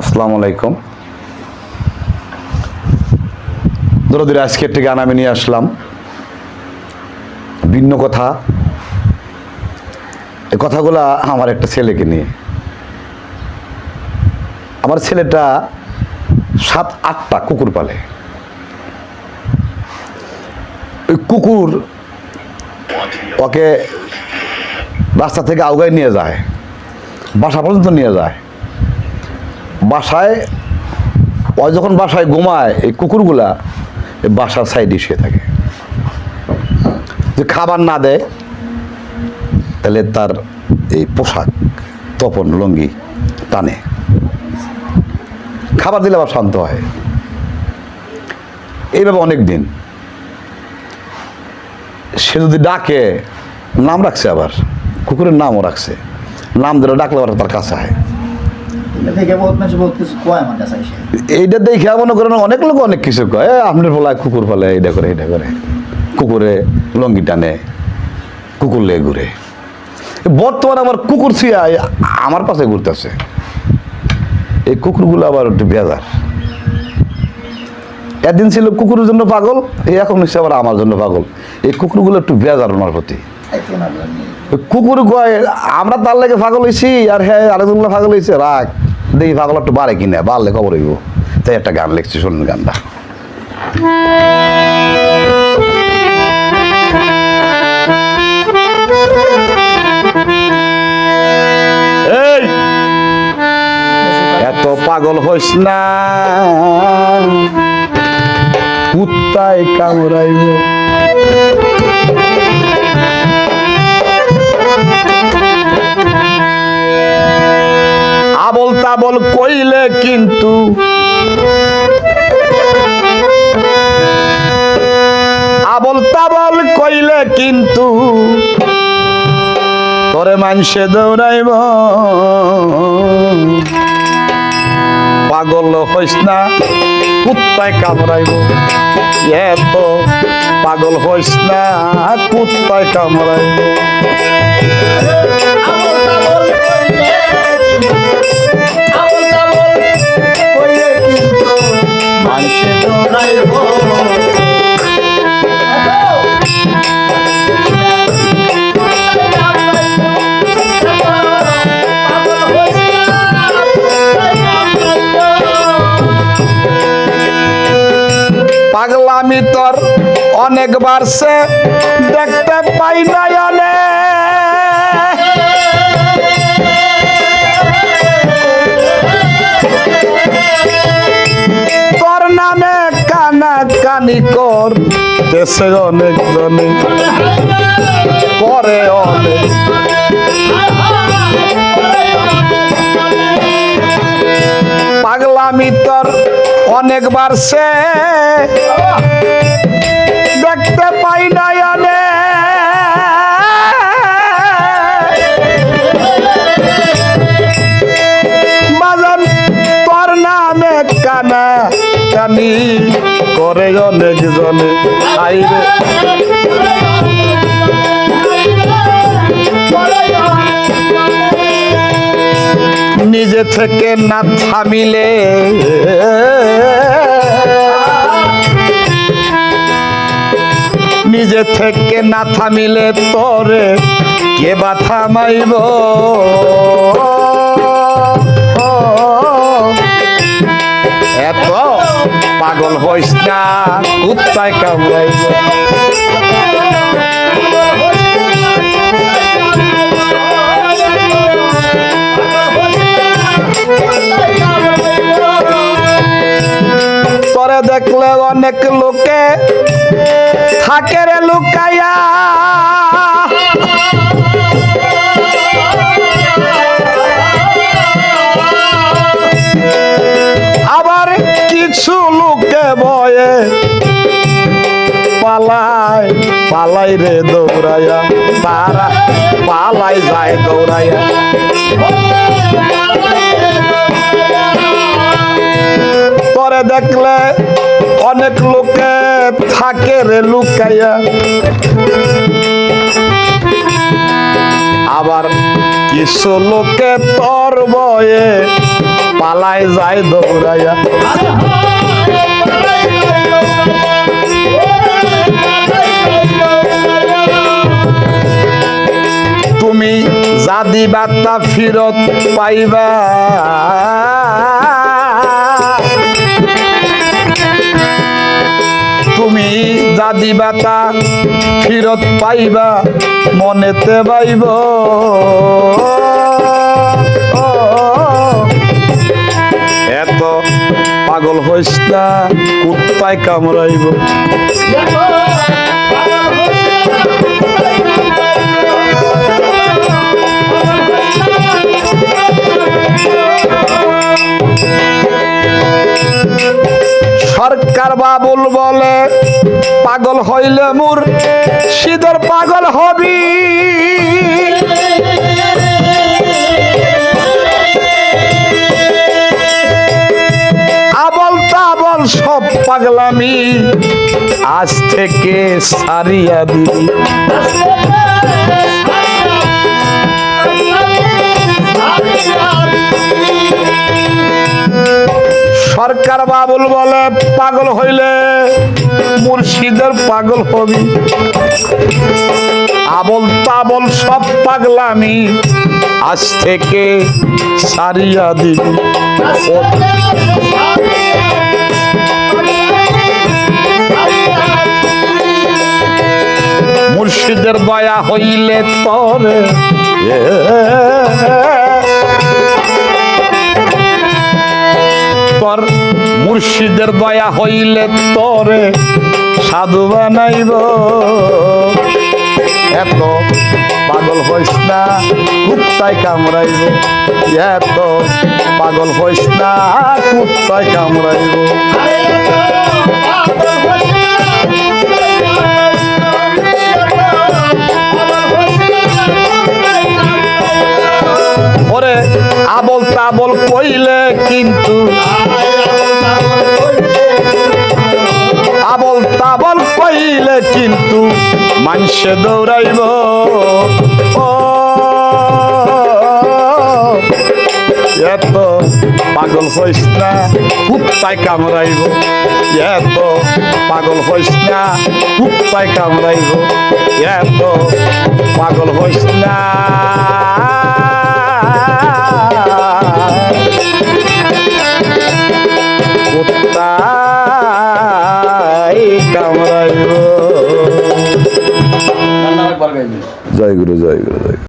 আসসালামু আলাইকুম। দরদির আজকে একটি গান আমি নিয়ে আসলাম। ভিন্ন কথা। এই কথাগুলা আমার একটা ছেলেকে নিয়ে। আমার ছেলেটা সাত আটটা কুকুর পালে। ওই কুকুর ওকে রাস্তা থেকে আউগায় নিয়ে যায়। বাসা পর্যন্ত নিয়ে যায়। বাসায় ও যখন বাসায় ঘুমায়, এই কুকুরগুলা বাসার সাইডে শুয়ে থাকে। যে খাবার না দেয়, তাহলে তার এই পোশাক, তপন, লুঙ্গি টানে। খাবার দিলে আবার শান্ত হয়। এইভাবে অনেক দিন সে যদি ডাকে, নাম রাখছে আবার। কুকুরের নামও রাখছে। নাম দিলে ডাকলে আবার তার কাছে হয় এইটা দেখে মনে করেন অনেক লোক অনেক কিছু কয়। আপনার কুকুর ফলে এইটা করে এইটা করে। কুকুরে লঙ্গি টানে কুকুর লেগে ঘুরে। বর্তমানে আমার কুকুর ছিয়া আমার পাশে ঘুরতেছে। এই কুকুরগুলো আবার একটু বেজার। একদিন ছিল কুকুরের জন্য পাগল এই এখন হচ্ছে আবার আমার জন্য পাগল। এই কুকুরগুলো একটু বেজার ওনার প্রতি। কুকুর কয় আমরা তার লেগে পাগল হয়েছি আর হ্যাঁ আরেকজনগুলো পাগল হয়েছে রাখ দেখি পাগল একটু বাড়ে কিনা বাড়লে খবর হইব। তাই একটা গান লিখছি শুনুন গানটা। এত পাগল হইস না। কুত্তায় কামড়াইব। আবল তাবল কইলে কিন্তু। আবল তাবল কইলে কিন্তু। তোরে মানসে দৌড়াইব। পাগল হইস না, কুত্তায় কামড়াইব। এত পাগল হইস না, কুত্তায় কামড়াইব। পাগলামি তোর অনেক বাড়ছে দেখতে পাই নয়নে তোর নামে কানা কানি কর দেশে অনেক জনে করে অনেক অনেক সে দেখতে পাই কানা কানি করে নিজে থেকে না থামিলে নিজে থেকে না থামিলে তোরে কে বা থামাইব এত পাগল হইস না, কুত্তায় কামড়াইব। পরে দেখলে অনেক লোকে থাকে রে লুকাইয়া। আবার কিছু লোকে বয়ে পালায়, পালাই রে দৌড়াইয়া। তারা পালাই যায় দৌড়াইয়া। পরে দেখলে অনেক লোকে থাকে রে লুকাইয়া। আবার কিছু লোকে তোর বয়ে পালায় যায় দৌড়াইয়া। তুমি যা দিবা তা ফিরত পাইবা। তুমি যা তা ফিরত পাইবা, মনেতে পাইব এত পাগল হইস না, কুত্তায় কামড়াইব। সরকার বাবুল বলে পাগল হইলে মুর, সিদর পাগল হবি। আবল তাবল সব পাগলামি আজ থেকে সারিয়া দিবি। সরকার বাবুল বলে, পাগল হইলে মুর্শিদের পাগল হবি। আবল তাবল সব পাগলামি। আজ থেকে সারিয়া দিবি। মুর্শিদের দয়া হইলে তরে। তোর মুর্শিদের দয়া হইলে তরে। সাধু বানাইব। এত পাগল হইস না, কুত্তায় কামড়াইব। এত পাগল হইস না, কুত্তায় কামড়াইব। আবল তাবল কইলে কিন্তু কিন্তু মানুষে দৌড়াইব। ও, এত পাগল হইস না, কুত্তায় কামড়াইব। এত পাগল হইস না, কুত্তায় কামড়াইব। এত পাগল হইস না।